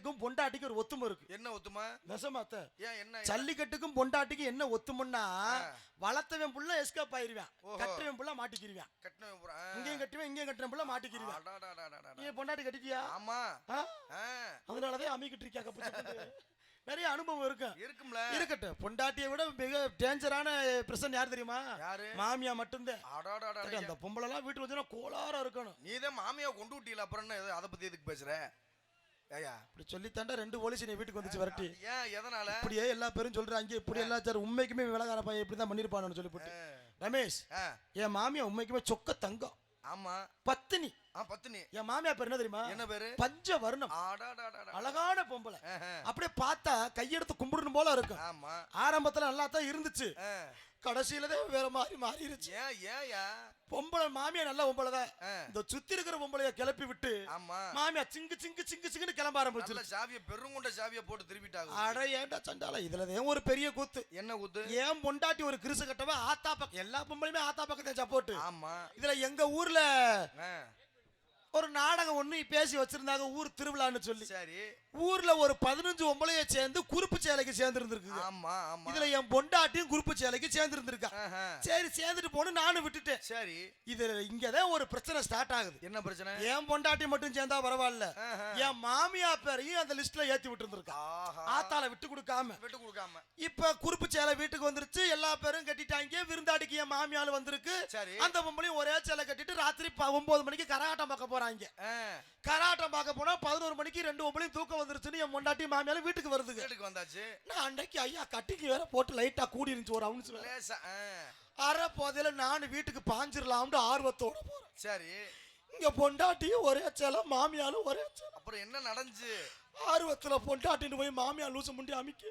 க்கும் பொண்டாட்டிக்கு ஒரு ஒத்துமை இருக்கு. என்ன ஒத்துமா? நெசமாத்த. ஏன் என்ன ஜல்லிக்கட்டுக்கும் பொண்டாட்டிக்கும் என்ன ஒத்துமைன்னா வளர்த்தவன் புள்ள எஸ்கேப் ஆயிருவான். ஓஹோ. கட்டுவன் புள்ள மாட்டிக்கிருவான். கட்டினவன் இங்கேயும் கட்டுவேன் இங்கேயும் கட்டுறேன் புள்ள மாட்டிக்கிருவான். நீ பொண்டாட்டி கட்டிட்டியா? ஆமா. அதனாலதான் அமைக்கிட்டு இருக்கியா கப்பு நிறைய அனுபவம் இருக்கும் இருக்கும்ல. இருக்கட்டும். பொண்டாட்டியை விட மிக டேஞ்சரான பிரச்சனை யார் தெரியுமா? யாரு? மாமியா மட்டும்தான். அந்த பொம்பளை எல்லாம் வீட்டுக்கு வச்சுனா கோளாரா இருக்கணும். நீதான் மாமியா கொண்டு விட்டீல அப்புறம் அதை பத்தி எதுக்கு பேசுற? ஏயா இப்படி சொல்லித்தாண்டா ரெண்டு போலீஸ் நீ வீட்டுக்கு வந்துச்சு வரட்டி. ஏன் எதனால? இப்படியே எல்லா பேரும் சொல்றாங்க இப்படி எல்லாம் சார் உண்மைக்குமே விலகார பையன் இப்படி தான் பண்ணிருப்பானு சொல்லி போட்டு ரமேஷ் என் மாமியா உண்மைக்குமே சொக்க தங்கம். ஆமா. பத்தினி. பத்தினி. என் மாமியா பேர் என்ன தெரியுமா? என்ன பேரு? பஞ்ச வர்ணம். அழகான பொம்பளை. அப்படியே பார்த்தா கையெடுத்து கும்பிடணும் போல இருக்கும். ஆமா. ஆரம்பத்துல நல்லா தான் இருந்துச்சு. கடைசியில தான் வேற மாதிரி மாறிடுச்சு ஏன் ஏயா பொம்பளை மாமியா நல்ல பொம்பளை தான். இந்த சுத்தி இருக்கிற பொம்பளைய கிளப்பி விட்டு ஆமா. மாமியா சிங்கு சிங்கு சிங்கு சிங்குன்னு கிளம்ப ஆரம்பிச்சு சாவிய பெருங்குண்ட சாவிய போட்டு திருப்பிட்டாங்க அட ஏன்டா சண்டால இதுலதான் ஒரு பெரிய கூத்து. என்ன குத்து? ஏன் பொண்டாட்டி ஒரு கிருசு கட்டவன் ஆத்தா பக்கம் எல்லா பொம்பளையுமே ஆத்தா பக்கத்தை சப்போர்ட் ஆமா. இதுல எங்க ஊர்ல ஒரு நாடகம் ஒண்ணு பேசி வச்சிருந்தாங்க ஊர் திருவிழான்னு சொல்லி. சரி. ஊர்ல ஒரு பதினஞ்சு ஒம்பளைய சேர்ந்து குறுப்பு சேலைக்கு சேர்ந்து இருந்திருக்கு ஆமா ஆமா. இதுல என் பொண்டாட்டியும் குறுப்பு சேலைக்கு சேர்ந்து இருந்திருக்கா. சரி சேர்ந்துட்டு போன்னு நானும் விட்டுட்டேன். சரி. இதுல இங்கதான் ஒரு பிரச்சனை ஸ்டார்ட் ஆகுது. என்ன பிரச்சனை? என் பொண்டாட்டி மட்டும் சேர்ந்தா பரவாயில்ல. என் மாமியா பேரையும் அந்த லிஸ்ட்ல ஏத்தி விட்டு இருந்திருக்கா ஆத்தால விட்டு கொடுக்காம. விட்டு கொடுக்காம. இப்ப குறுப்பு சேலை வீட்டுக்கு வந்துருச்சு எல்லா பேரும் கட்டிட்டாங்க. விருந்தாடிக்கு என் மாமியால் வந்திருக்கு. சரி. அந்த பொம்பளையும் ஒரே சேலை கட்டிட்டு ராத்திரி ஒன்பது மணிக்கு கரகாட்டம் பார்க்க போறாங்க. கராட்டம் பார்க்க போனா பதினோரு மணிக்கு ரெண்டு ஒம்பளையும் தூக்கம் வந்துருச்சுன்னு என் பொண்டாட்டி மாமியால வீட்டுக்கு வருதுங்க. வீட்டுக்கு வந்தாச்சு. நான் அன்னைக்கு ஐயா கட்டிக்கு வேற போட்டு லைட்டா கூடி இருந்துச்சு ஒரு அவுன்ஸ் அரை போதையில நான் வீட்டுக்கு பாஞ்சிரலாம்னு ஆர்வத்தோட போறேன். சரி. இங்க பொண்டாட்டியும் ஒரே சேலை மாமியாலும் ஒரே சேலை. அப்புறம் என்ன நடந்துச்சு? ஆர்வத்துல பொண்டாட்டின்னு போய் மாமியா லூசு முண்டி அமைக்கு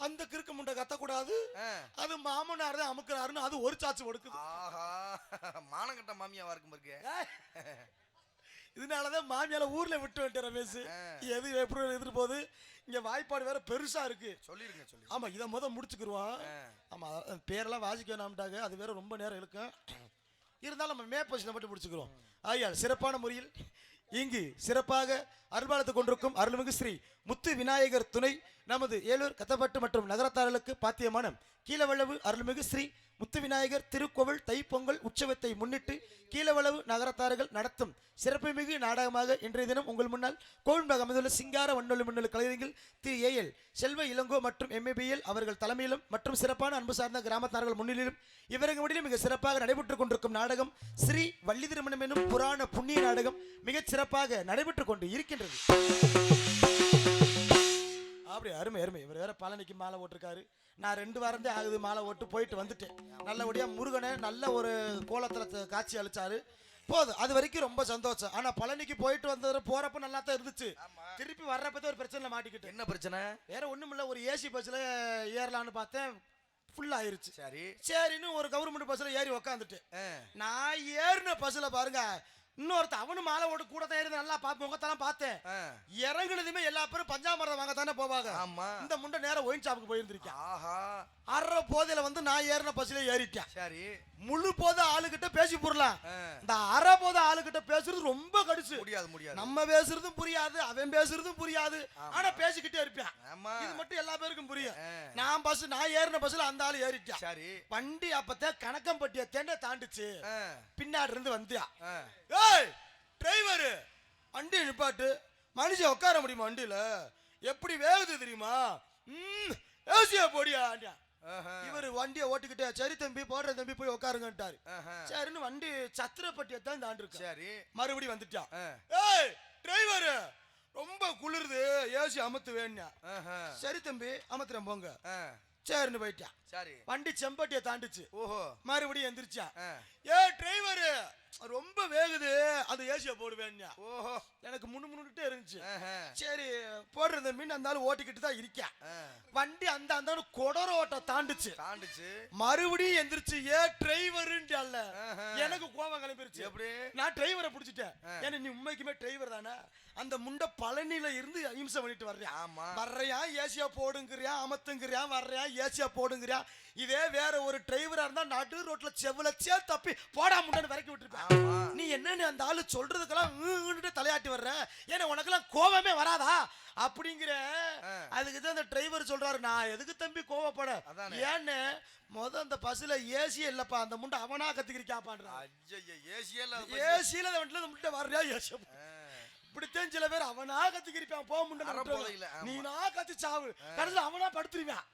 அந்த கிறுக்கு முண்டை கத்தக்கூடாது. ஆ. அது மாமனார் தான் அமுக்குறாருன்னு அது ஒரு சாச்சு கொடுக்குது ஆஹா மானங்கட்ட மாமியாவா இருக்கும் ஏய், இதனாலதான் மாமியால ஊர்ல விட்டு வந்துட்டு ரமேஷ். எது எப்படி எதிர்த்து போகுது? இங்க வாய்ப்பாடு வேற பெருசா இருக்கு. சொல்லிருங்க சொல்லி ஆமா இதை முத முடிச்சுக்கிருவோம். ஆமா பேரெல்லாம் வாசிக்க வேணாம்ட்டாங்க. அது வேற ரொம்ப நேரம் இழுக்கும். இருந்தாலும் நம்ம மே பொசிஷனை மட்டும் முடிச்சுக்கிறோம் ஐயா சிறப்பான முறையில் இங்கு சிறப்பாக அருள்பாலத்தை கொண்டிருக்கும் அருள்மிகு ஸ்ரீ முத்து விநாயகர் துணை நமது ஏலூர் கத்தப்பட்டு மற்றும் நகரத்தார்களுக்கு பாத்தியமான கீழவளவு அருள்மிகு ஸ்ரீ முத்து விநாயகர் திருக்கோவில் தைப்பொங்கல் உற்சவத்தை முன்னிட்டு கீழவளவு நகரத்தார்கள் நடத்தும் சிறப்புமிகு நாடகமாக இன்றைய தினம் உங்கள் முன்னால் கோவில்பாக அமைந்துள்ள சிங்கார வண்ணொலி மின்னல் கலைஞர்கள் திரு ஏஎல் செல்வ இளங்கோ மற்றும் எம்ஏபிஎல் அவர்கள் தலைமையிலும் மற்றும் சிறப்பான அன்பு சார்ந்த கிராமத்தார்கள் முன்னிலையிலும் இவரங்க முடியும் மிக சிறப்பாக நடைபெற்றுக் கொண்டிருக்கும் நாடகம் ஸ்ரீ வள்ளி திருமணம் எனும் புராண புண்ணிய நாடகம் மிகச் சிறப்பாக நடைபெற்றுக் கொண்டு இருக்கின்றது. அப்படி அருமை அருமை. இவர் வேற பழனிக்கு மாலை ஓட்டிருக்காரு நான் ரெண்டு வாரம் தான் ஆகுது மாலை ஓட்டு போயிட்டு வந்துட்டேன். நல்லபடியா முருகனை நல்ல ஒரு கோலத்துல காட்சி அளிச்சாரு. போதும் அது வரைக்கும் ரொம்ப சந்தோஷம். ஆனா பழனிக்கு போயிட்டு வந்தது போறப்ப நல்லா தான் இருந்துச்சு திருப்பி வர்றப்ப ஒரு பிரச்சனை மாட்டிக்கிட்டேன். என்ன பிரச்சனை? வேற ஒண்ணும் இல்ல ஒரு ஏசி பஸ்ல ஏறலாம்னு பார்த்தேன். ஃபுல் ஆயிருச்சு. சரி. சரின்னு ஒரு கவர்மெண்ட் பஸ்ல ஏறி உக்காந்துட்டேன். ஆ, நான் ஏறின பஸ்ல பாருங்க இன்னொருத்த அவனும் மாலை ஓட்டு கூட தான் ஏறி நல்லா பார்த்து முகத்தெல்லாம் பார்த்தேன். இறங்குனதுமே எல்லா பேரும் பஞ்சாமிரதம் வாங்க தானே போவாங்க ஆமா. இந்த முண்டை நேரம் ஒயின் ஷாப்புக்கு போயிருந்திருக்கேன் ஆஹா. அரை போதையில வந்து நான் ஏறின பஸ்ல ஏறிட்டேன் சரி. முழு போத ஆளுகிட்ட பேசி போடலாம் ஆ. இந்த அரை போத ஆளுகிட்ட பேசுறது ரொம்ப கடுசு. முடியாது முடியாது. நம்ம பேசுறதும் புரியாது அவன் பேசுறதும் புரியாது. ஆனா பேசிக்கிட்டே இருப்பான். இது மட்டும் எல்லா பேருக்கும் புரியும். நான் பஸ் நான் ஏறின பஸ்ல அந்த ஆளு ஏறிட்டான் சரி. வண்டி அப்பத்தான் கணக்கம்பட்டிய தேண்ட தாண்டுச்சு. பின்னாடி இருந்து வந்தியா. ஏய் டிரைவரு வண்டி நிப்பாட்டு. மனுஷன் உட்கார முடியுமா வண்டியில? எப்படி வேகுது தெரியுமா? ஏசியா போடியா இவர் வண்டியை ஓட்டிக்கிட்டே சரி தம்பி போடுற தம்பி போய் உட்காருங்கன்ட்டாரு. சரின்னு வண்டி சத்திரப்பட்டியை தான் தாண்டிருக்கு சரி. மறுபடியும் வந்துட்டான். ஏய் டிரைவரு ரொம்ப குளிருது ஏசி அமுத்து வேணா ஆஹா. சரி தம்பி அமுத்துறேன் போங்க. சரின்னு போயிட்டான். சரி. வண்டி செம்பட்டியை தாண்டுச்சு. ஓஹோ. மறுபடியும் எந்திரிச்சான். ஏ டிரைவரு ரொம்ப வேகுது. அந்த ஏசியை போடுவேன்னா ஓஹோ. எனக்கு முன்னு முன்னுட்டே இருந்துச்சு. சரி போடுறது மீன் அந்த ஆளு ஓட்டிக்கிட்டு தான் இருக்கேன். வண்டி அந்த அந்த கொடர ஓட்ட தாண்டுச்சு. தாண்டுச்சு. மறுபடியும் எந்திரிச்சு ஏ டிரைவருன்ட்டு அல்ல. எனக்கு கோவம் கிளம்பிருச்சு. எப்படி? நான் டிரைவரை பிடிச்சிட்டேன். ஏன்னா நீ உண்மைக்குமே டிரைவர் தானே. அந்த முண்டை பழனியில இருந்து இம்சை பண்ணிட்டு வர்றியா? ஆமா. வர்றையா ஏசியா போடுங்கிறியா அமத்துங்கிறியா வர்றையா ஏசியா போடுங்கிறியா? இதே வேற ஒரு டிரைவரா இருந்தா நடு ரோட்ல செவ்வல சே தப்பி போடா முண்டன்னு விரக்கி விட்டுருப்பேன். நீ என்ன நீ அந்த ஆளு சொல்றதுக்கெல்லாம் தலையாட்டி வர்ற. ஏன்னா உனக்கெல்லாம் கோவமே வராதா? அப்படிங்கிற. அதுக்கு தான் அந்த டிரைவர் சொல்றாரு. நான் எதுக்கு தம்பி கோவப்பட. ஏன்னு முத அந்த பஸ்ல ஏசியே இல்லப்பா. அந்த முண்டை அவனா கத்துக்கிறிக்காப்பான்றான். ஏசியில அந்த வண்டில வர்றியா? ஏசி. இப்படித்தான் சில பேர் அவனா கத்திக்கிருப்பான் போக. நீ நான் கத்தி சாவு கடைசியில் அவனா படுத்துருவான்.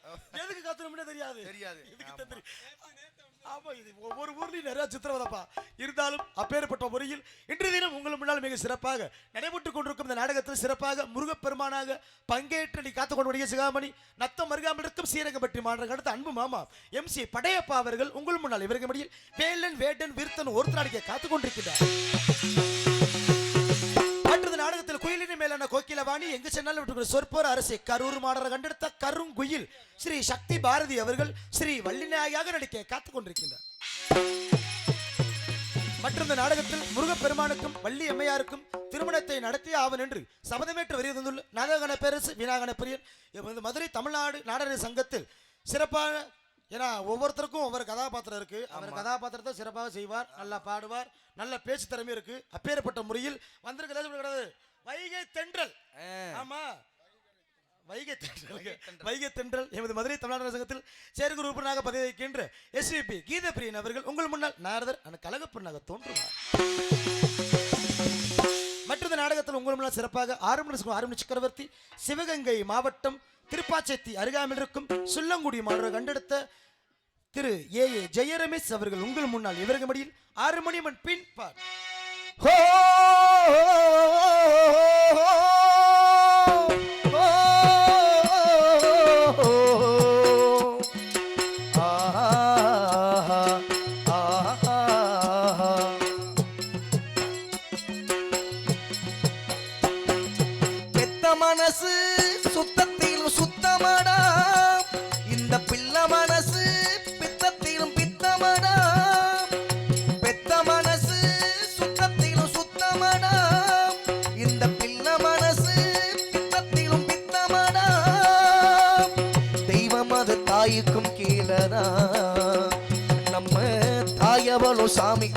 எதுக்கு கத்துறோம்னே தெரியாது. தெரியாது. இதுக்கு தெரியும் ஆமா இது ஒவ்வொரு ஊர்லயும் நிறைய சித்திரவதப்பா. இருந்தாலும் அப்பேற்பட்ட முறையில் இன்றைய தினம் உங்கள் முன்னால் மிக சிறப்பாக நடைபெற்றுக் கொண்டிருக்கும் இந்த நாடகத்தில் சிறப்பாக முருகப்பெருமானாக பங்கேற்று நீ காத்துக் கொண்டு சிகாமணி நத்தம் மருகாமல் இருக்கும் சீரகப்பட்டி மாநில அடுத்த அன்பு மாமா எம் சி படையப்பா அவர்கள் உங்கள் முன்னால் இவருக்கு முடியில் வேலன் வேட்டன் விருத்தன் ஒருத்தராடிக்க காத்துக் கொண்டிருக்கிறார் கோக்கிலவாணி எங்கு சென்றாலும் சொற்போர் அரசு கரூர் மாடர் கண்டெடுத்த கருங்குயில் ஸ்ரீ சக்தி பாரதி அவர்கள் ஸ்ரீ வள்ளிநாயாக நடிக்க காத்துக் கொண்டிருக்கின்றார். மற்றும் இந்த நாடகத்தில் முருகப்பெருமானுக்கும் வள்ளி அம்மையாருக்கும் திருமணத்தை நடத்தி ஆவன் என்று சபதமேற்று வரிய தந்துள்ள நாதகன பேரரசு விநாயகன பிரியன் மதுரை தமிழ்நாடு நாடக சங்கத்தில் சிறப்பான ஏன்னா ஒவ்வொருத்தருக்கும் ஒவ்வொரு கதாபாத்திரம் இருக்கு. அவர் கதாபாத்திரத்தை சிறப்பாக செய்வார் நல்லா பாடுவார் நல்ல பேச்சு திறமை இருக்கு. அப்பேற்பட்ட முறையில் வந்திருக்கிறது கிடையாது வைகை தென்றல். ஆமா. வைகை தென்றல். வைகை தென்றல். எமது மதுரை தமிழ்நாடு சங்கத்தில் சேர்கு உறுப்பினராக பதவி வைக்கின்ற எஸ்விபி கீதப்பிரியன் அவர்கள் உங்கள் முன்னால் நாரதர் அந்த கழகப்பெண்ணாக தோன்றுவார். மற்றொரு நாடகத்தில் உங்கள் முன்னால் சிறப்பாக ஆரம்ப ஆரம்ப சக்கரவர்த்தி சிவகங்கை மாவட்டம் திருப்பாச்சேத்தி அருகாமையில் இருக்கும் சுள்ளங்குடி மாணவர் கண்டெடுத்த திரு ஏ ஏ ஜெயரமேஷ் அவர்கள் உங்கள் முன்னால். இவர்கள் மடியில் ஆறு மணி மண் பின்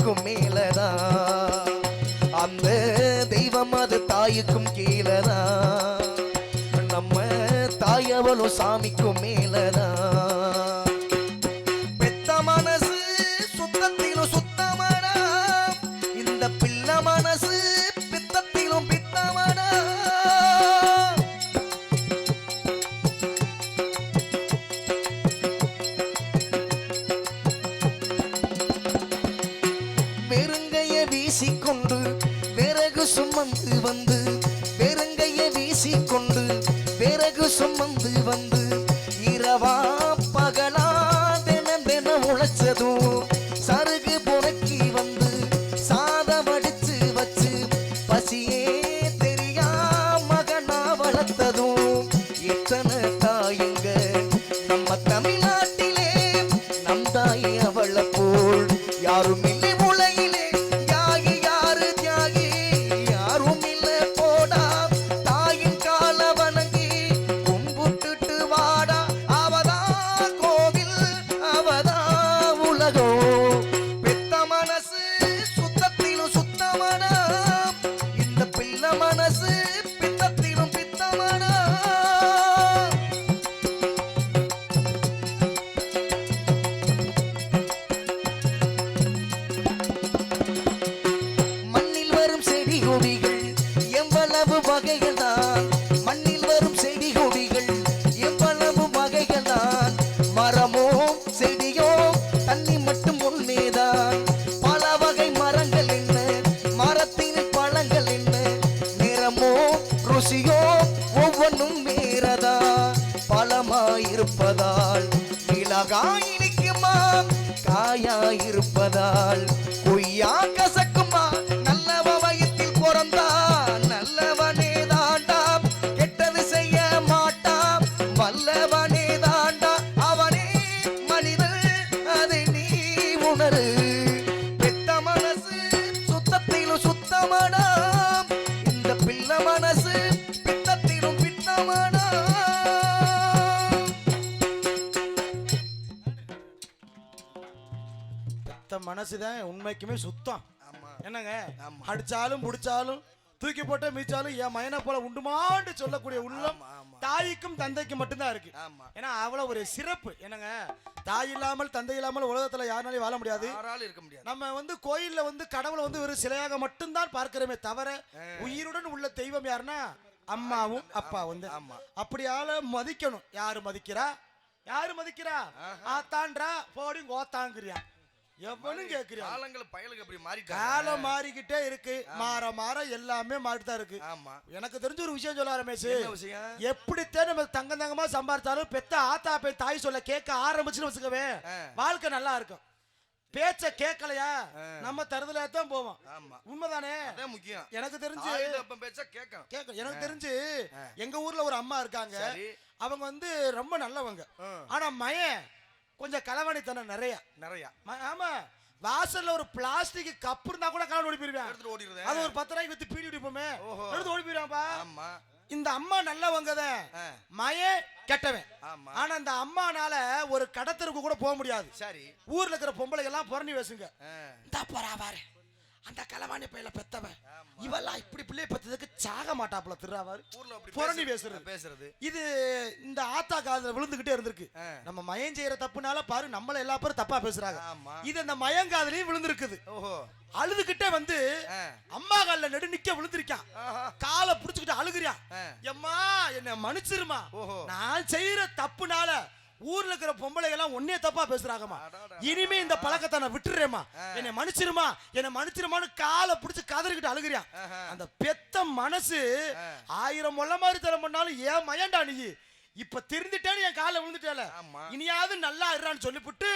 தாய்க்கும் மேலதான் அந்த தெய்வம் அது தாய்க்கும் கீழதான் நம்ம தாயவளும் சாமிக்கும் மேலதான் பெத்த மனசுதான் உண்மைக்குமே சுத்தம். என்னங்க. அடிச்சாலும் புடிச்சாலும் தூக்கி போட்ட மீச்சாலும் என் மயனை போல உண்டுமான்னு சொல்லக்கூடிய உள்ளம். தாய்க்கும் தந்தைக்கும் மட்டும்தான் இருக்கு. ஏன்னா அவ்வளவு ஒரு சிறப்பு. என்னங்க? தாய் இல்லாமல் தந்தை இல்லாமல் உலகத்துல யாருனாலையும் வாழ முடியாது. இருக்க முடியாது. நம்ம வந்து கோயில்ல வந்து கடவுளை வந்து ஒரு சிலையாக மட்டும்தான் பார்க்கிறோமே தவிர உயிருடன் உள்ள தெய்வம் யாருன்னா அம்மாவும் அப்பா வந்து. ஆமா. அப்படியால மதிக்கணும். யாரு மதிக்கிறா? யாரு மதிக்கிறா? ஆத்தான்றா? போடி கோத்தாங்கிறியா. எவனும் கேக்குறியா? காலங்கள் பயலுக்கு அப்படி மாறிட்டாங்க. காலம் மாறிக்கிட்டே இருக்கு. மாற மாற எல்லாமே மாறிட்டு தான் இருக்கு. ஆமா. எனக்கு தெரிஞ்ச ஒரு விஷயம் சொல்ல ரமேஷ் என்ன விஷயம்? எப்படித்தான் நம்ம தங்க தங்கமா சம்பாரிச்சாலும் பெத்த ஆத்தா போய் தாய் சொல்ல கேட்க ஆரம்பிச்சுன்னு வச்சுக்கவே. வாழ்க்கை நல்லா இருக்கும். பேச்ச கேட்கலையா? நம்ம தருதல தான் போவோம். ஆமா. உண்மைதானே? அதான் முக்கியம். எனக்கு தெரிஞ்சு பேச்சா கேட்கும் கேட்க எனக்கு தெரிஞ்சு எங்க ஊர்ல ஒரு அம்மா இருக்காங்க. அவங்க வந்து ரொம்ப நல்லவங்க. ஆனா மயன் கொஞ்சம் களவாணித்தனம் நிறைய. நிறைய. ஆமா. வாசல்ல ஒரு பிளாஸ்டிக் கப் இருந்தா கூட களவாணி ஓடி போயிருவேன் எடுத்துட்டு ஓடிடுறேன் அது ஒரு பத்து ரூபாய்க்கு வித்து பீடி குடிப்போமே ஓஹோ. எடுத்து ஓடி போயிருவான்பா ஆமா. இந்த அம்மா நல்லவங்க தான் ஆ. மயன் கெட்டவன். ஆனா இந்த அம்மானால ஒரு கடத்தருக்கு கூட போக முடியாது. சரி. ஊர்ல இருக்கிற பொம்பளை எல்லாம் புறணி பேசுங்க. இந்த போறா பாரு அந்த களவாணி பையில பெத்தவன் இவெல்லாம் இப்படி பிள்ளைய பெத்ததுக்கு சாக மாட்டாப்புல அப்படி புரணி பேசு- பேசுறது. பேசுறது இது இந்த ஆத்தா காதுல விழுந்துகிட்டே இருந்திருக்கு. நம்ம மயம் செய்யற தப்புனால பாரு நம்மள எல்லா பேரும் தப்பா பேசுறாங்க இது இந்த மயங்காதுலயும் விழுந்திருக்குது ஓஹோ அழுதுகிட்டே வந்து. அம்மா கால்ல நெடு நிக்க விழுந்திருக்கான். காலை புடிச்சுக்கிட்டு அழுகுறியான் ஆ. எம்மா என்ன மன்னிச்சிருமா. நான் செய்யற தப்புனால ஊர்ல இருக்கிற பொம்பளைங்க எல்லாம் ஒன்னே தப்பா பேசுறாங்கம்மா. இனிமே இந்த பழக்கத்தை நான் விட்டுறேம்மா. என்னை மன்னிச்சிருமா என்னை மன்னிச்சிருமான்னு காலை புடிச்சு கதறிக்கிட்டு அழுகுறியான். அந்த பெத்த மனசு. ஆயிரம் மொள்ள மாதிரி தரம் பண்ணாலும் ஏன் மயண்டா நீ இப்ப திருந்துட்டேன்னு என் காலில் விழுந்துட்டேல. இனியாவது நல்லா இருறான்னு சொல்லிவிட்டு.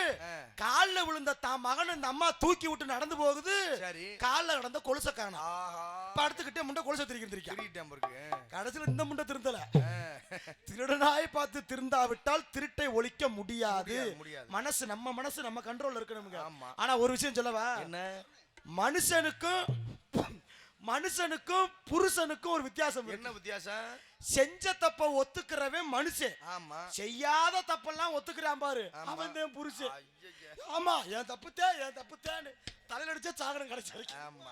காலில் விழுந்த தான் மகன் இந்த அம்மா தூக்கி விட்டு நடந்து போகுது. காலில் கிடந்த கொலுசை காணும். படுத்துக்கிட்டே முண்டை கொலுசை இருக்கு கடைசியில் இந்த முண்டை திருந்தல. திருடனாய் பார்த்து திருந்தாவிட்டால் திருட்டை ஒழிக்க முடியாது. மனசு நம்ம மனசு நம்ம கண்ட்ரோல்ல இருக்கணுங்க. ஆனா ஒரு விஷயம் சொல்லவா? என்ன? மனுஷனுக்கும் மனுஷனுக்கும் புருஷனுக்கும் ஒரு வித்தியாசம் என்ன வித்தியாசம்? செஞ்ச தப்ப ஒத்துக்கிறவன் மனுஷன். ஆமா. செய்யாத தப்பெல்லாம் ஒத்துக்கிறான் பாரு. அவன் தான் புருஷன். ஆமா என் தப்புத்தே என் தப்புத்தேன்னு தலையில அடிச்சா சாகனம் கிடைச்சிருக்கு ஆமா.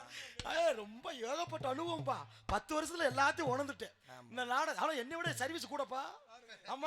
ரொம்ப ஏகப்பட்ட அனுபவம்பா. பத்து வருஷத்துல எல்லாத்தையும் உணர்ந்துட்டேன். இந்த நாட ஆனா என்னை விட சர்வீஸ் கூடப்பா. ஆமா.